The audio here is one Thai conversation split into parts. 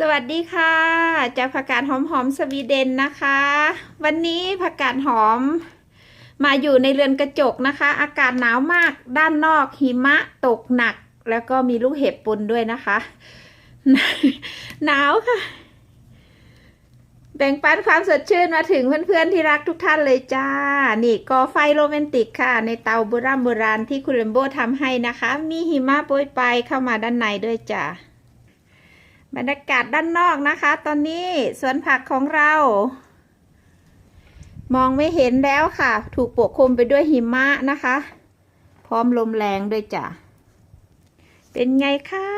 สวัสดีค่ะ จากผักกาดหอมหอมสวีเดนนะคะ วันนี้ผักกาดหอม มาอยู่ในเรือนกระจกนะคะ อากาศหนาวมากด้านนอกหิมะตกหนัก แล้วก็มีลูกเห็บปนด้วยนะคะ หนาวค่ะ แบ่งปันความสดชื่นมาถึงเพื่อนๆที่รักทุกท่านเลยจ้า นี่กอไฟโรแมนติกค่ะ ในเตาโบราณโบราณที่คุณเรมโบทำให้นะคะ มีหิมะโปรยปลายเข้ามาด้านในด้วยจ้า บรรยากาศด้านนอกนะคะ ตอนนี้สวนผักของเรา มองไม่เห็นแล้วค่ะ ถูกปกคลุมไปด้วยหิมะนะคะ พร้อมลมแรงด้วยจ้ะ เป็นไงคะ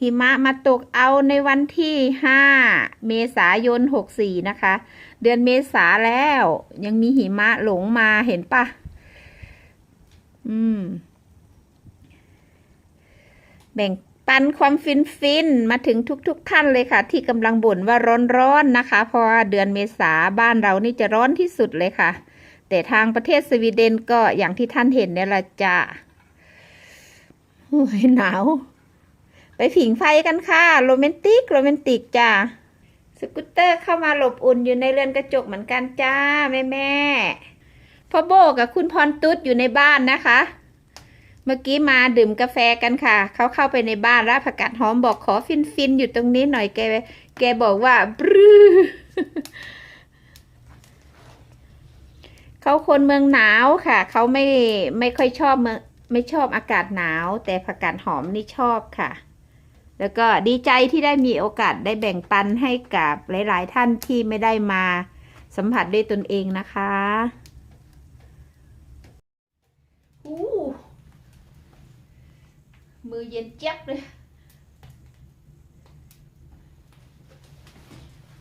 หิมะมาตกเอาในวันที่ 5 เมษายน 64 นะคะ เดือนเมษาแล้วยังมีหิมะหลงมาเห็นปะอืม แบ่ง ปันความฟินฟินๆมาถึงทุกๆทท่านเลยค่ะ ที่กำลังบ่นว่าร้อนๆนะคะ เพราะว่าเดือนเมษาบ้านเรานี่จะร้อนที่สุดเลยค่ะ แต่ทางประเทศสวีเดนก็อย่างที่ท่านเห็นเนี่ยละจ้ะโอ้ยหนาว ไปผิงไฟกันค่ะโรแมนติกโรแมนติกจ้ะสกูตเตอร์เข้ามาหลบอุ่นอยู่ในเรือนกระจกเหมือนกันจ้าแม่แม่พ่อโบกับคุณพรตุ๊ดอยู่ในบ้านนะคะ เมื่อกี้มาดื่มกาแฟกันค่ะ เขาเข้าไปในบ้านแล้วผักกาดหอมบอกขอฟินฟินๆอยู่ตรงนี้หน่อยแก แกบอกว่าบรื้อเขาคนเมืองหนาวค่ะ เขาไม่ไม่ค่อยชอบเมืองไม่ชอบอากาศหนาว แต่ผักกาดหอมนี่ชอบค่ะ แล้วก็ดีใจที่ได้มีโอกาสได้แบ่งปันให้กับหลาย ๆ ท่านที่ไม่ได้มาสัมผัสด้วยตนเองนะคะอู้ มือเย็นเจี๊ยบเลย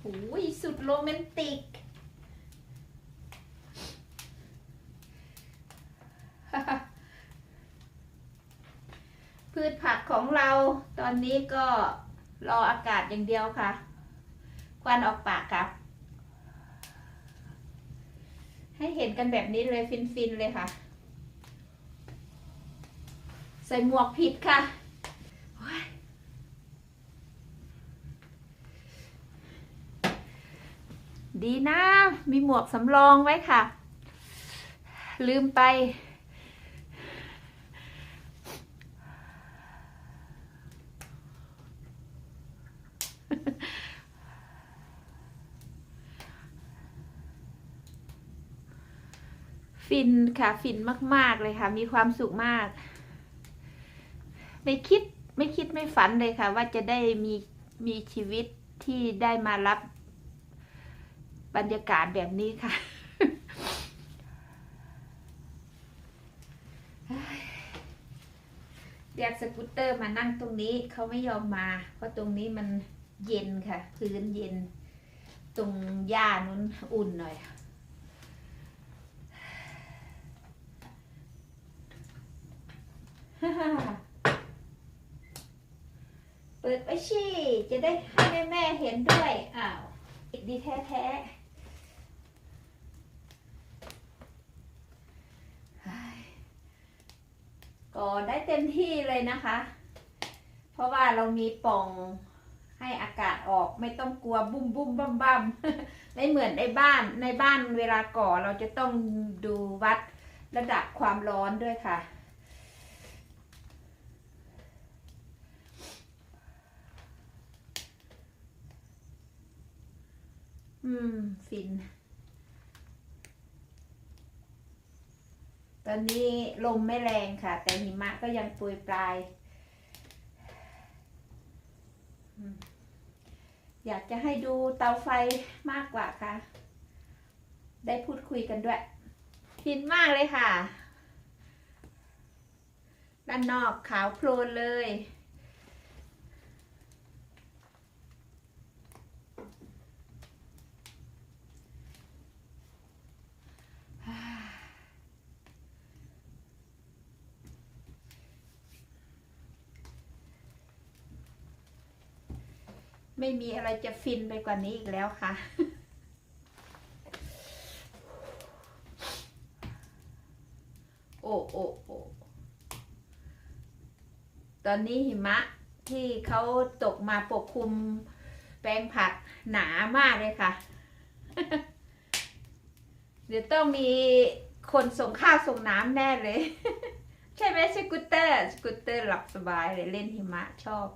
โอ้ยสุดโรแมนติก พืชผักของเราตอนนี้ก็รออากาศอย่างเดียวค่ะ ควันออกปากค่ะ ให้เห็นกันแบบนี้เลยฟินๆเลยค่ะ ใส่หมวกผิดค่ะดีนะ มีหมวกสำรองไว้ค่ะ ลืมไป ฟินค่ะ ฟินมาก ๆ เลยค่ะ มีความสุขมาก ไม่คิดไม่คิดไม่ฝันเลยค่ะ ว่าจะได้มีมีชีวิตที่ได้มารับบรรยากาศแบบนี้ค่ะเรียกสกูตเตอร์มานั่งตรงนี้เขาไม่ยอมมา เพราะตรงนี้มันเย็นค่ะ พื้นเย็น ตรงหญ้านู้นอุ่นหน่อยเปิดไปชี้ จะได้ให้แม่แม่เห็นด้วย อ้าวดีแท้แท้ๆเฮ้ยก็ได้เต็มที่เลยนะคะ เพราะว่าเรามีป่องให้อากาศออกไม่ต้องกลัวบุ้มบุ้มบั่มบั่มไม่เหมือนในบ้านในบ้านเวลาก่อเราจะต้องดูวัดระดับความร้อนด้วยค่ะ อืม ฟิน ตอนนี้ลมไม่แรงค่ะ แต่หิมะก็ยังโปรยปลายอืมอยากจะให้ดูเตาไฟมากกว่าค่ะ ได้พูดคุยกันด้วยฟินมากเลยค่ะ ด้านนอกขาวโพลนเลย ไม่มีอะไรจะฟินไปกว่านี้อีกแล้วค่ะ โอ้โอ้โอ้ตอนนี้หิมะที่เขาตกมาปกคลุมแปลงผักหนามากเลยค่ะ เดี๋ยวต้องมีคนส่งข้าวส่งน้ำแน่เลย ใช่ไหมสกูตเตอร์ สกูตเตอร์หลับสบายเลยเล่นหิมะชอบ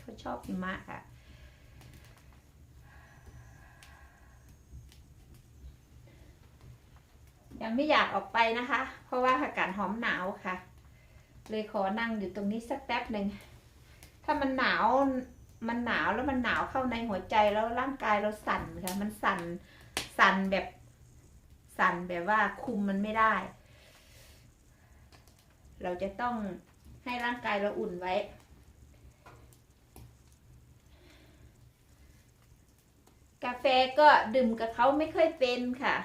เขาชอบหิมะค่ะ ยังไม่อยากออกไปนะคะ เพราะว่าอากาศหอมหนาวค่ะ เลยขอนั่งอยู่ตรงนี้สักแป๊บหนึ่ง ถ้ามันหนาว มันหนาวแล้วมันหนาวเข้าในหัวใจแล้วร่างกายเราสั่นค่ะ มันสั่น สั่นแบบ สั่นแบบว่าคุมมันไม่ได้ เราจะต้องให้ร่างกายเราอุ่นไว้กาแฟก็ดื่มกับเขาไม่ค่อยเป็นค่ะ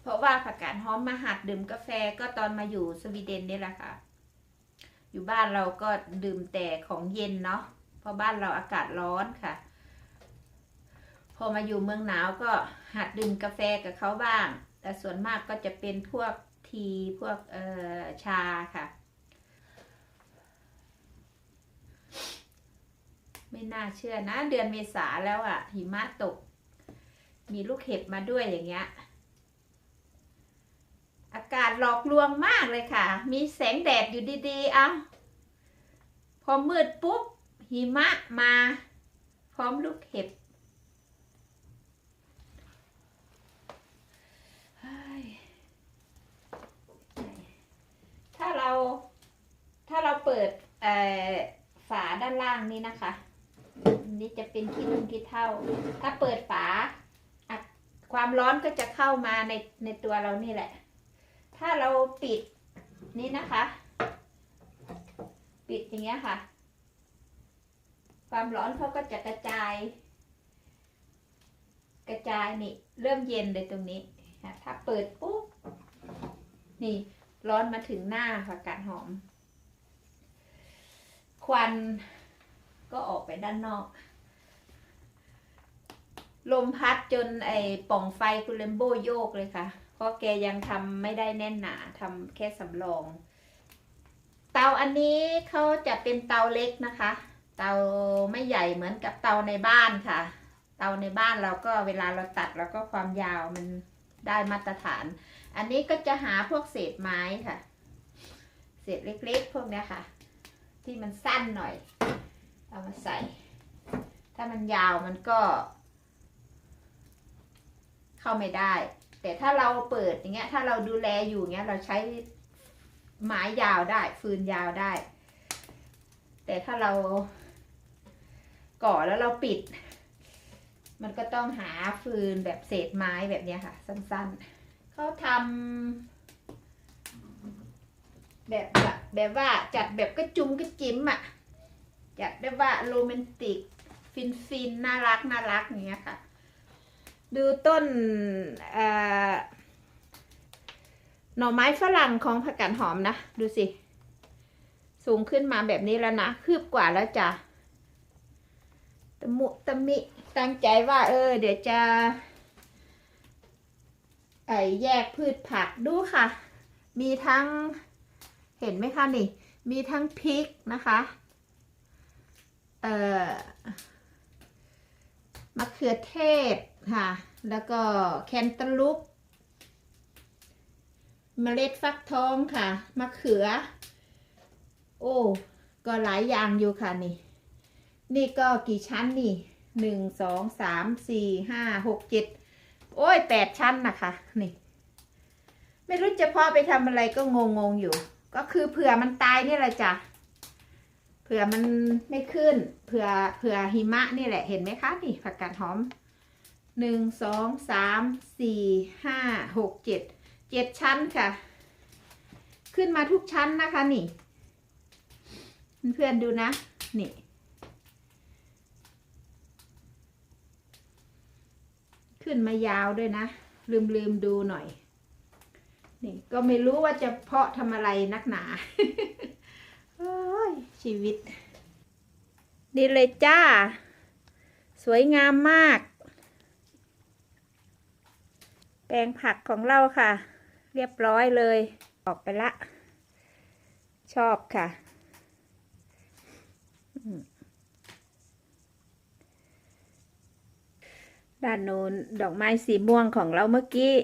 เพราะว่าผักกาดหอมมาหัดดื่มกาแฟก็ตอนมาอยู่สวีเดนนี่แหละค่ะ อยู่บ้านเราก็ดื่มแต่ของเย็นเนาะเพราะบ้านเราอากาศร้อนค่ะ พอมาอยู่เมืองหนาวก็หัดดื่มกาแฟกับเขาบ้าง แต่ส่วนมากก็จะเป็นพวกทีพวกเอ่อชาค่ะ ไม่น่าเชื่อนะ เดือนเมษาแล้วอะ่ะหิมะตก มีลูกเห็บมาด้วยอย่างเงี้ย อากาศหลอกลวงมากเลยค่ะ มีแสงแดดอยู่ดีๆ เอาพอมืดปุ๊บ หิมะมา พร้อมลูกเห็บถ้าเรา ถ้าเราเปิดฝาด้านล่างนี้นะคะ นี่จะเป็นขี้นุ่งขี้เท่า ถ้าเปิดฝา ความร้อนก็จะเข้ามาในในตัวเรานี่แหละ ถ้าเราปิดนี่นะคะ ปิดอย่างเงี้ยค่ะ ความร้อนเขาก็จะกระจาย กระจายนี่ เริ่มเย็นเลยตรงนี้ถ้าเปิดปุ๊บนี่ร้อนมาถึงหน้าผักกาดหอม ควันก็ออกไปด้านนอก ลมพัดจนไอ้ป่องไฟคุณเลมโบโยกเลยค่ะ ราะแกยังทำไม่ได้แน่นหนาทำแค่สำรอง เตาอันนี้เขาจะเป็นเตาเล็กนะคะ เตาไม่ใหญ่เหมือนกับเตาในบ้านค่ะ เตาในบ้านเราก็เวลาเราตัดเราก็ความยาวมันได้มาตรฐาน อันนี้ก็จะหาพวกเศษไม้ค่ะ เศษเล็กๆ พวกนี้ค่ะ ที่มันสั้นหน่อย เอามาใส่ ถ้ามันยาวมันก็ เข้าไม่ได้ แต่ถ้าเราเปิดอย่างเงี้ย ถ้าเราดูแลอยู่เงี้ย เราใช้ไม้ยาวได้ ฟืนยาวได้ แต่ถ้าเราก่อแล้วเราปิด มันก็ต้องหาฟืนแบบเศษไม้แบบเนี้ยค่ะ สั้นๆ เขาทำแบบแบบว่าจัดแบบกระจุมกระจิ้มอะ่ะจัดแบบว่าโรแมนติก ฟินฟินๆน่ารักน่ารักอย่างเงี้ยค่ะ ดูต้นหน่อไม้ฝรั่งของผักกาดหอมนะ ดูสิ สูงขึ้นมาแบบนี้แล้วนะ คืบกว่าแล้วจ้ะตะมุตะมิ ตั้งใจว่า เออ เดี๋ยวจะไอแยกพืชผักดูค่ะ มีทั้งเห็นไหมคะนี่ มีทั้งพริกนะคะ เอ่อ มะเขือเทศค่ะ แล้วก็แคนตาลูปเมล็ดฟักทองค่ะ มะเขือ โอ้ ก็หลายอย่างอยู่ค่ะนี่ นี่ก็กี่ชั้นนี่หนึ่งสองสามสี่ห้าหกเจ็ดโอ้ยแปดชั้นนะคะนี่ ไม่รู้จะพ่อไปทำอะไรก็งงงอยู่ ก็คือเผื่อมันตายนี่แหละจ้ะ ผื่อมันไม่ขึ้น เผื่อเผื่อหิมะนี่แหละ เห็นไหมคะ นี่ผักกาดหอมหนึ่งสองสามสี่ห้าหกเจ็ดเจ็ดชั้นค่ะ ขึ้นมาทุกชั้นนะคะนี่ เพื่อนๆดูนะ นี่ ขึ้นมายาวด้วยนะ ลืมลืมดูหน่อย นี่ก็ไม่รู้ว่าจะเพาะทำอะไรนักหนา ชีวิตนี่เลยจ้า สวยงามมาก แปลงผักของเราค่ะ เรียบร้อยเลย ออกไปละ ชอบค่ะ ด้านโน้นดอกไม้สีม่วงของเราเมื่อกี้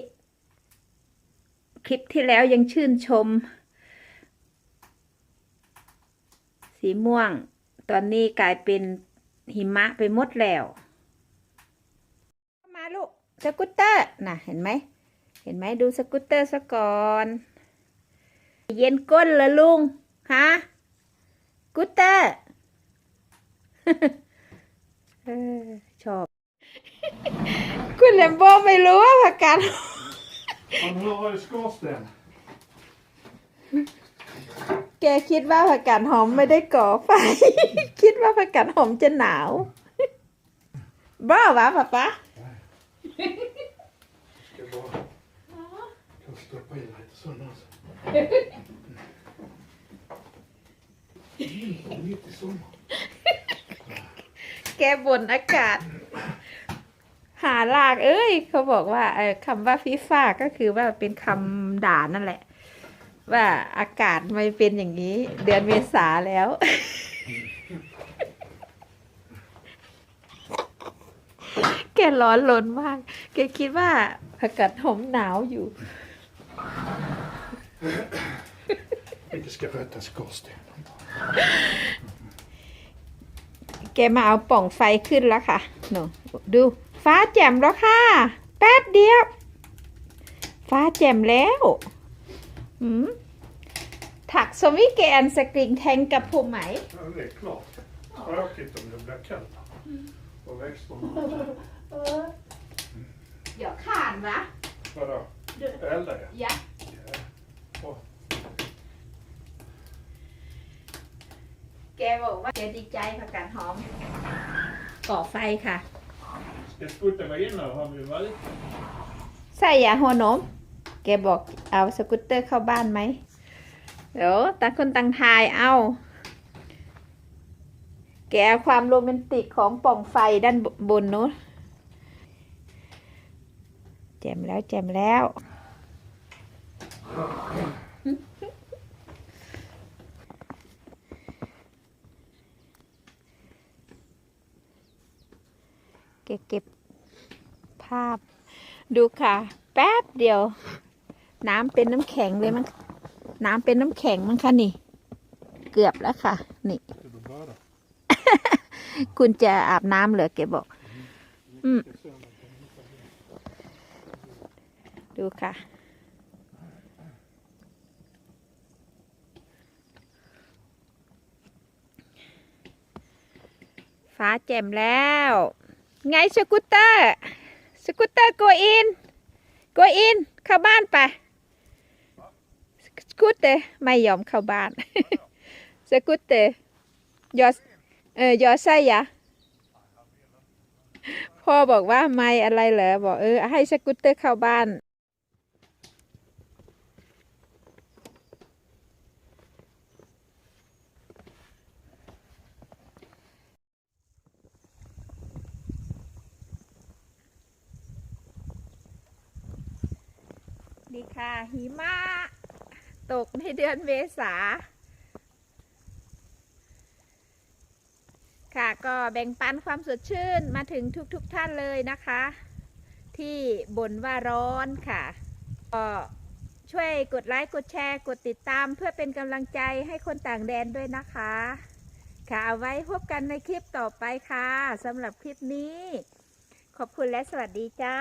คลิปที่แล้วยังชื่นชม สีม่วง ตอนนี้กลายเป็นหิมะไปหมดแล้ว มาลูกสกูตเตอร์น่ะเห็นไหม เห็นไหมดูสกูตเตอร์ซะก่อน เย็นก้นเหรอลุงฮะกูตเตอร์ชอบ คุณแลมโบไม่รู้ว่าผักกาด Han har skorsten. แกคิดว่าผักกาดหอมไม่ได้ก่อไฟ คิดว่าผักกาดหอมจะหนาว บ้าวะป๊าป๊า Jag stoppa in lite sån också. Mm, Mitt i sommar. แกบ่นอากาศ หาลาก เอ้ย เขาบอกว่าเออคำว่าฟีฟ่าก็คือว่าเป็นคำด่านั่นแหละ ว่าอากาศไม่เป็นอย่างนี้ เดือนเมษาแล้ว แกร้อนลนมาก แกคิดว่าอากาศหอมหนาวอยู่ Inte ska sköta skorstenen. แกมาเอาป่องไฟขึ้นแล้วค่ะหนูดูฟ้าแจ่มแล้วค่ะ แป๊บเดียว ฟ้าแจ่มแล้ว อืมถักสมิเกอันสกริงแทงกับผมไหม Ja, det är klart. Tråkigt om det blir kallt. Och växterna. เดี๋ยวขานวะ Vadå? Elda ja. ยะ Ja. แกบอกว่าแกดีใจผักกาดหอม ก่อไฟค่ะ Ska skutten vara inne har vi väl? ใส่ยาหัวนม แกบอก เอาสกูตเตอร์เข้าบ้านไหมเดี๋ยวต่างคนต่างทายเอาแกความโรแมนติกของป่องไฟด้านบนนู้นแจมแล้วแจมแล้ว เก็บภาพดูค่ะ แป๊บเดียว น้ำเป็นน้ำแข็งเลยมั้งน้ำเป็นน้ำแข็งมั้งคะนี่ เกือบแล้วค่ะ นี่ คุณจะอาบน้ำเหรอแกบอก อืมดูค่ะ ฟ้าแจ่มแล้ว ไงสกูตเตอร์ สกูตเตอร์โกอิน โกอิน เข้าบ้านไป กูตเตไม่ยอมเข้าบ้านสกูตเตยอเออยอไส้ยะพ่อบอกว่าไม่อะไรเหรอบอกเออให้สกูตเตอร์เข้าบ้านดีค่ะหิมะ ตกในเดือนเมษา ค่ะก็แบ่งปันความสดชื่นมาถึงทุกๆทท่านเลยนะคะ ที่บ่นว่าร้อนค่ะ ก็ช่วยกดไลค์กดแชร์ กดติดตามเพื่อเป็นกำลังใจให้คนต่างแดนด้วยนะคะ ค่ะเอาไว้พบกันในคลิปต่อไปค่ะสำหรับคลิปนี้ ขอบคุณและสวัสดีจ้า